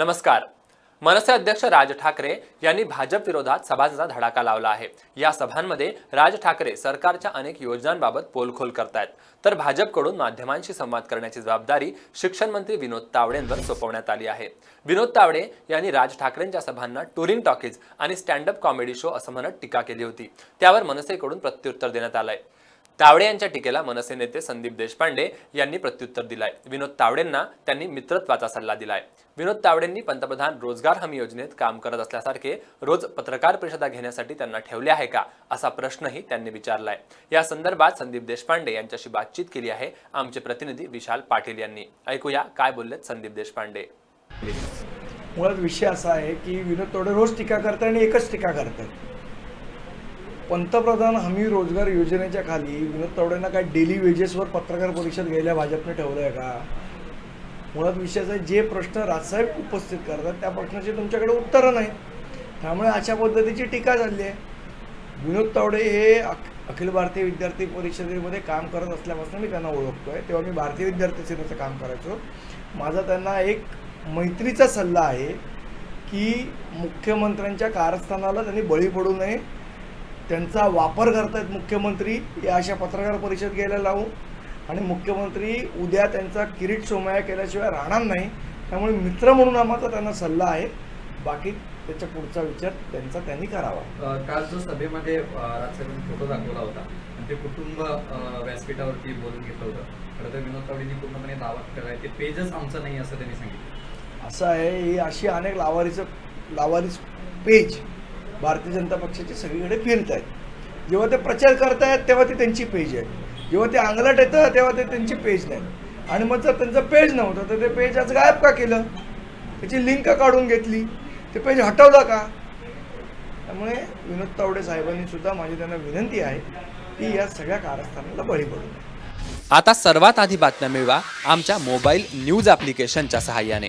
नमस्कार. मनसे अध्यक्ष राज ठाकरे यांनी भाजप विरोधात सभांचा धडाका लावला आहे. या सभांमध्ये राज ठाकरे सरकारच्या अनेक योजनांबाबत पोलखोल करतायत. तर भाजपकडून माध्यमांशी संवाद करण्याची जबाबदारी शिक्षण मंत्री विनोद तावडेंवर सोपवण्यात आली आहे. विनोद तावडे यांनी राज ठाकरेंच्या सभांना टुरिंग टॉकीज आणि स्टँडअप कॉमेडी शो असं म्हणत टीका केली होती. त्यावर मनसेकडून प्रत्युत्तर देण्यात आलंय. तावडे यांच्या टीकेला मनसे नेते संदीप देशपांडे यांनी प्रत्युत्तर दिलाय. विनोद तावडेंना त्यांनी मित्रत्वाचा सल्ला दिलाय. विनोद तावडेंनी पंतप्रधान रोजगार हमी योजनेत काम करत असल्यासारखे रोज पत्रकार परिषदा घेण्यासाठी त्यांना ठेवले आहे का असा प्रश्नही त्यांनी विचारलाय. या संदर्भात संदीप देशपांडे यांच्याशी बातचीत केली आहे. आमचे प्रतिनिधी विशाल पाटील यांनी. ऐकूया काय बोललेत संदीप देशपांडे. मुळात विषय असा आहे की विनोद तावडे रोज टीका करतात आणि एकच टीका करतात पंतप्रधान हमी रोजगार योजनेच्या खाली विनोद तावडेंना काय डेली वेजेसवर पत्रकार परिषद घ्यायला भाजपने ठेवलं आहे का? मुळात विषयाचा जे प्रश्न राजसाहेब उपस्थित करतात त्या प्रश्नाची तुमच्याकडे उत्तरं नाही त्यामुळे अशा पद्धतीची टीका झाली आहे. विनोद तावडे हे अख अखिल भारतीय विद्यार्थी परिषदेमध्ये काम करत असल्यापासून मी त्यांना ओळखतो आहे तेव्हा मी भारतीय विद्यार्थी सेनेचं काम करायचो. माझा त्यांना एक मैत्रीचा सल्ला आहे की मुख्यमंत्र्यांच्या कारस्थानाला त्यांनी बळी पडू नये. त्यांचा वापर करतायत मुख्यमंत्री या अशा पत्रकार परिषद घ्यायला लावून आणि मुख्यमंत्री उद्या त्यांचा किरीट सोमया केल्याशिवाय राहणार नाही. त्यामुळे मित्र म्हणून आम्हाला त्यांना सल्ला आहे. बाकी त्याच्या पुढचा विचार त्यांचा त्यांनी करावा. काल जो सभेमध्ये राजसाहेबांनी फोटो दाखवला होता आणि ते कुटुंब व्यासपीठावरती बोलून घेतलं होतं. खरं तर विनोद तावडेंनी पूर्णपणे दावा केला आहे ते पेजच आमचं नाही असं त्यांनी सांगितलं. असं आहे ही अशी अनेक लावारीचं लावारीच पेज. भारतीय जनता पक्षाचे सगळीकडे फिरत आहेत जेव्हा ते प्रचार करतायत तेव्हा ते त्यांची पेज आहे जेव्हा ते अंगलट येतं तेव्हा ते त्यांची पेज नाही आणि मग जर त्यांचं पेज नव्हतं तर ते पेज आज गायब का केलं? त्याची लिंक काढून घेतली. ते पेज हटवलं का? त्यामुळे विनोद तावडे साहेबांनी सुद्धा माझी त्यांना विनंती आहे की या सगळ्या कारस्थानाला बळी पडू आता सर्वात आधी बातम्या मिळवा आमच्या मोबाईल न्यूज ॲप्लिकेशनच्या सहाय्याने.